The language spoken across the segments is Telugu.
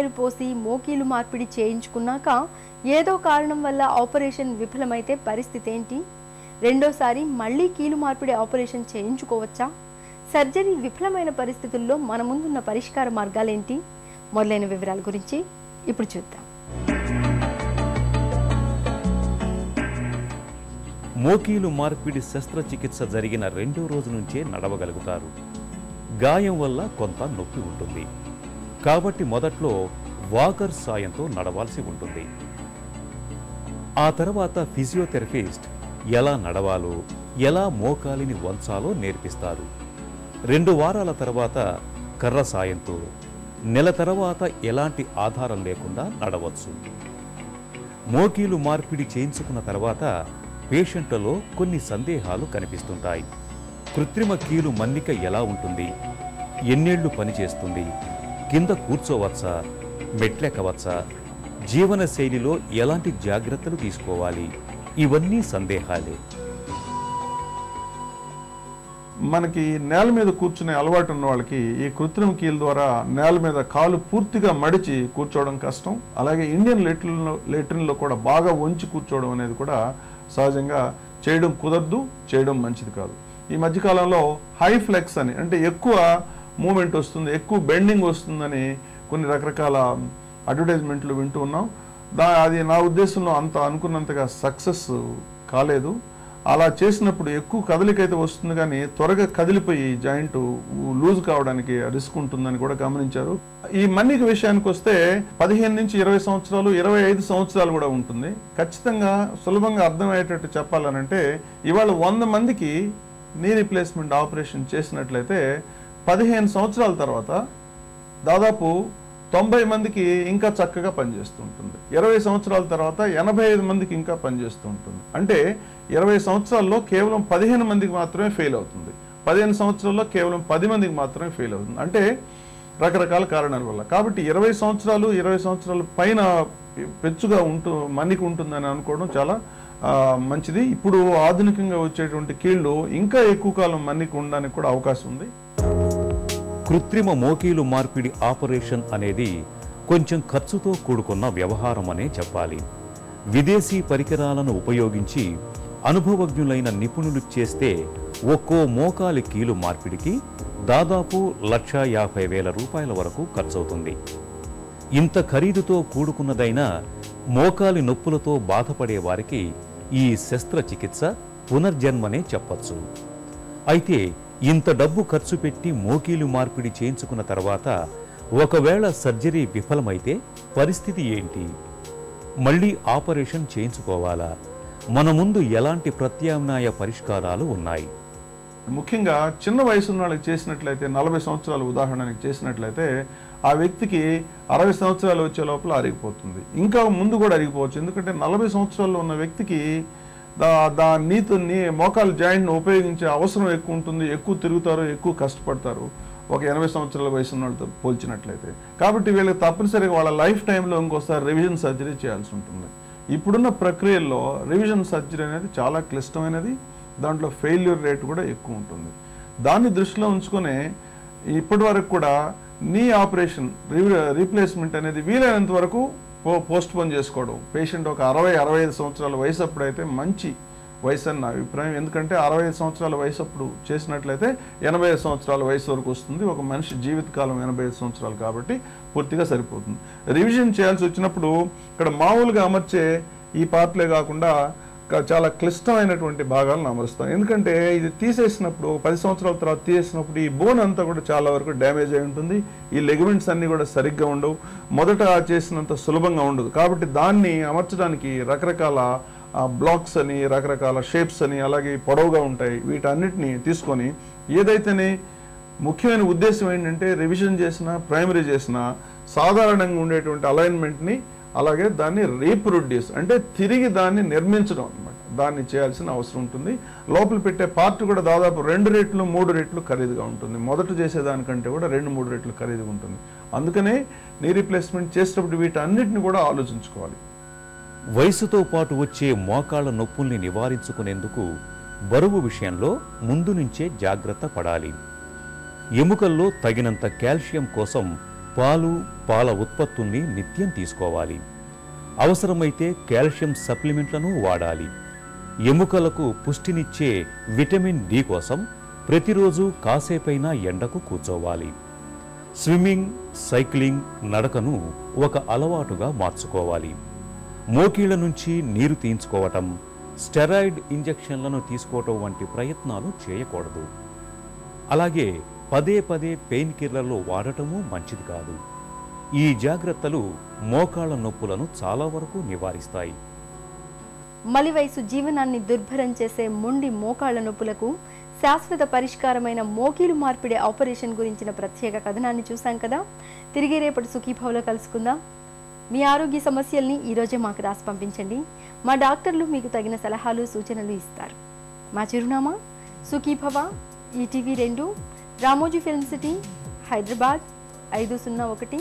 పోసి మోకీలు మార్పిడి చేయించుకున్నాక ఏదో కారణం వల్ల ఆపరేషన్ విఫలమైతే పరిస్థితి ఏంటి? రెండోసారి మళ్ళీ కీలు మార్పిడి ఆపరేషన్ చేయించుకోవచ్చా? సర్జరీ విఫలమైన పరిస్థితుల్లో మన ముందున్న పరిష్కార మార్గాలేంటి? మొదలైన వివరాల గురించి ఇప్పుడు చూద్దాం. మోకీలు మార్పిడి శస్త్రచికిత్స జరిగిన రెండో రోజు నుంచే నడవగలుగుతారు. గాయం వల్ల కొంత నొప్పి ఉంటుంది. కాబట్టి మొదట్లో వాకర్ సాయంతో నడవాల్సి ఉంటుంది. ఆ తర్వాత ఫిజియోథెరపిస్ట్ ఎలా నడవాలో ఎలా మోకాలిని వంచాలో నేర్పిస్తారు. రెండు వారాల తర్వాత కర్ర సాయంతో నెల తర్వాత ఎలాంటి ఆధారం లేకుండా నడవచ్చు. మోకీలు మార్పిడి చేయించుకున్న తర్వాత పేషెంట్లలో కొన్ని సందేహాలు కనిపిస్తుంటాయి. కృత్రిమ కీలు మన్నిక ఎలా ఉంటుంది? ఎన్నేళ్ళు పనిచేస్తుంది? కింద కూర్చోవచ్చా? మెట్లెక్కవచ్చా? జీవన శైలిలో ఎలాంటి జాగ్రత్తలు తీసుకోవాలి? ఇవన్నీ సందేహాలే. మనకి నేల మీద కూర్చునే అలవాటు ఉన్న వాళ్ళకి ఈ కృత్రిమ కీల ద్వారా నేల మీద కాలు పూర్తిగా మడిచి కూర్చోవడం కష్టం. అలాగే ఇండియన్ లెట్రిన్లో లెట్రిన్లో కూడా బాగా వంచి కూర్చోవడం అనేది కూడా సహజంగా చేయడం కుదరదు చేయడం మంచిది కాదు. ఈ మధ్యకాలంలో హై ఫ్లెక్స్ అని అంటే ఎక్కువ మూమెంట్ వస్తుంది ఎక్కువ బెండింగ్ వస్తుందని కొన్ని రకరకాల అడ్వర్టైజ్మెంట్లు వింటూ ఉన్నాం. దా అది నా ఉద్దేశంలో అంత అనుకున్నంతగా సక్సెస్ కాలేదు. అలా చేసినప్పుడు ఎక్కువ కదలిక అయితే వస్తుంది కానీ త్వరగా కదిలిపోయి జాయింట్ లూజ్ కావడానికి రిస్క్ ఉంటుందని కూడా గమనించారు. ఈ మన్నిక విషయానికి వస్తే పదిహేను నుంచి ఇరవై సంవత్సరాలు ఇరవై ఐదు సంవత్సరాలు కూడా ఉంటుంది. ఖచ్చితంగా సులభంగా అర్థమయ్యేటట్టు చెప్పాలనంటే ఇవాళ వంద మందికి నీ రిప్లేస్మెంట్ ఆపరేషన్ చేసినట్లయితే పదిహేను సంవత్సరాల తర్వాత దాదాపు తొంభై మందికి ఇంకా చక్కగా పనిచేస్తూ ఉంటుంది ఇరవై సంవత్సరాల తర్వాత ఎనభై ఐదు మందికి ఇంకా పనిచేస్తూ ఉంటుంది అంటే ఇరవై సంవత్సరాల్లో కేవలం పదిహేను మందికి మాత్రమే ఫెయిల్ అవుతుంది. పదిహేను సంవత్సరాల్లో కేవలం పది మందికి మాత్రమే ఫెయిల్ అవుతుంది. అంటే రకరకాల కారణాల వల్ల. కాబట్టి ఇరవై సంవత్సరాలు ఇరవై సంవత్సరాల పైన పెచ్చుగా ఉంటూ మన్నికి ఉంటుందని అనుకోవడం చాలా మంచిది. ఇప్పుడు ఆధునికంగా వచ్చేటువంటి కీళ్ళు ఇంకా ఎక్కువ కాలం మన్నికి ఉండడానికి కూడా అవకాశం ఉంది. కృత్రిమ మోకీలు మార్పిడి ఆపరేషన్ అనేది కొంచెం ఖర్చుతో కూడుకున్న వ్యవహారం అనే చెప్పాలి. విదేశీ పరికరాలను ఉపయోగించి అనుభవజ్ఞులైన నిపుణులు చేస్తే ఒక్కో మోకాలి కీలు మార్పిడికి దాదాపు లక్ష యాభై వేల రూపాయల వరకు ఖర్చవుతుంది. ఇంత ఖరీదుతో కూడుకున్నదైన మోకాలి నొప్పులతో బాధపడే వారికి ఈ శస్త్రచికిత్స పునర్జన్మనే చెప్పచ్చు. అయితే ఇంత డబ్బు ఖర్చు పెట్టి మోకీలు మార్పిడి చేయించుకున్న తర్వాత ఒకవేళ సర్జరీ విఫలమైతే పరిస్థితి ఏంటి? మళ్ళీ ఆపరేషన్ చేయించుకోవాలా? మన ముందు ఎలాంటి ప్రత్యామ్నాయ పరిష్కారాలు ఉన్నాయి? ముఖ్యంగా చిన్న వయసు ఉన్న వాళ్ళకి చేసినట్లయితే నలభై సంవత్సరాలు ఉదాహరణకి చేసినట్లయితే ఆ వ్యక్తికి అరవై సంవత్సరాలు వచ్చే లోపల అరిగిపోతుంది. ఇంకా ముందు కూడా అరిగిపోవచ్చు. ఎందుకంటే నలభై సంవత్సరాల్లో ఉన్న వ్యక్తికి దా దా మోకాలు జాయింట్ను ఉపయోగించే అవసరం ఎక్కువ ఉంటుంది ఎక్కువ తిరుగుతారు ఎక్కువ కష్టపడతారు. ఒక ఎనభై సంవత్సరాల వయసు ఉన్న వాళ్ళతో పోల్చినట్లయితే. కాబట్టి వీళ్ళకి తప్పనిసరిగా వాళ్ళ లైఫ్ టైంలో ఇంకోసారి రివిజన్ సర్జరీ చేయాల్సి ఉంటుంది. ఇప్పుడున్న ప్రక్రియల్లో రివిజన్ సర్జరీ అనేది చాలా క్లిష్టమైనది. దాంట్లో ఫెయిల్యూర్ రేట్ కూడా ఎక్కువ ఉంటుంది. దాన్ని దృష్టిలో ఉంచుకునే ఇప్పటి వరకు కూడా నీ ఆపరేషన్ రీప్లేస్మెంట్ అనేది వీలైనంత వరకు పోస్ట్ పోన్ చేసుకోవడం. పేషెంట్ ఒక అరవై అరవై ఐదు సంవత్సరాల వయసు అప్పుడైతే మంచి వయసు అని నా అభిప్రాయం. ఎందుకంటే అరవై ఐదు సంవత్సరాల వయసు అప్పుడు చేసినట్లయితే ఎనభై ఐదు సంవత్సరాల వయసు వరకు వస్తుంది. ఒక మనిషి జీవితకాలం ఎనభై ఐదు సంవత్సరాలు కాబట్టి పూర్తిగా సరిపోతుంది. రివిజన్ చేయాల్సి వచ్చినప్పుడు ఇక్కడ మామూలుగా అమర్చే ఈ పార్ట్లే కాకుండా చాలా క్లిష్టమైనటువంటి భాగాలను అమరుస్తాం ఎందుకంటే ఇది తీసేసినప్పుడు పది సంవత్సరాల తర్వాత తీసేసినప్పుడు ఈ బోన్ అంతా కూడా చాలా వరకు డ్యామేజ్ అయి ఉంటుంది. ఈ లెగమెంట్స్ అన్నీ కూడా సరిగ్గా ఉండవు. మొదట చేసినంత సులభంగా ఉండదు. కాబట్టి దాన్ని అమర్చడానికి రకరకాల బ్లాక్స్ అని రకరకాల షేప్స్ అని అలాగే పొడవుగా ఉంటాయి. వీటన్నిటిని తీసుకొని ఏదైతేనే ముఖ్యమైన ఉద్దేశం ఏంటంటే రివిజన్ చేసిన ప్రైమరీ చేసిన సాధారణంగా ఉండేటువంటి అలైన్మెంట్ని అలాగే దాన్ని రీప్రొడ్యూస్ అంటే తిరిగి దాన్ని నిర్మించడం అనమాట దాన్ని చేయాల్సిన అవసరం ఉంటుంది. లోపల పెట్టే పార్ట్ కూడా దాదాపు రెండు రెట్లు మూడు రెట్లు ఖరీదుగా ఉంటుంది. మొదట చేసేదానికంటే కూడా రెండు మూడు రెట్లు ఖరీదుగా ఉంటుంది. అందుకనే నీ రీప్లేస్మెంట్ చేసేటప్పుడు వీటన్నిటిని కూడా ఆలోచించుకోవాలి. వయసుతో పాటు వచ్చే మోకాళ్ళ నొప్పుల్ని నివారించుకునేందుకు బరువు విషయంలో ముందు నుంచే జాగ్రత్త పడాలి. ఎముకల్లో తగినంత కాల్షియం కోసం పాలు పాల ఉత్పత్తుల్ని నిత్యం తీసుకోవాలి. అవసరమైతే కాల్షియం సప్లిమెంట్లను వాడాలి. ఎముకలకు పుష్టినిచ్చే విటమిన్ డి కోసం ప్రతిరోజు కాసేపైనా ఎండకు కూర్చోవాలి. స్విమ్మింగ్ సైక్లింగ్ నడకను ఒక అలవాటుగా మార్చుకోవాలి. మోకీళ్ళ నుంచి నీరు తీయించుకోవటం స్టెరాయిడ్ ఇంజెక్షన్లను తీసుకోవటం వంటి ప్రయత్నాలు చేయకూడదు. అలాగే పదే పదే పెయిన్ కిల్లర్లు వాడటము మంచిది కాదు. ఈ జాగ్రత్తలు మోకాళ్ళ నొప్పులను చాలా వరకు నివారిస్తాయి. మలివయసు జీవనాన్ని దుర్భరం చేసే మొండి మోకాళ్ళ నొప్పులకు శాశ్వత పరిష్కారమైన మోకీలు మార్పిడి ఆపరేషన్ గురించిన ప్రత్యేక కథనాన్ని చూసాం కదా? తిరిగి రేపటి సుఖీభావలో కలుసుకుందాం. మీ ఆరోగ్య సమస్యల్ని ఈరోజే మాకు రాసి పంపించండి. మా డాక్టర్లు మీకు తగిన సలహాలు సూచనలు ఇస్తారు. మా చిరునామా సుఖీభవ ఈటీవీ రెండు రామోజీ ఫిల్మ్ సిటీ హైదరాబాద్ ఐదు సున్నా ఒకటి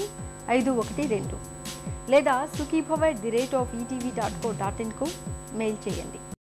ఐదు ఒకటి రెండు. లేదా Sukhibhava at the rate of ETV dot co dot ఇన్కు mail చేయండి.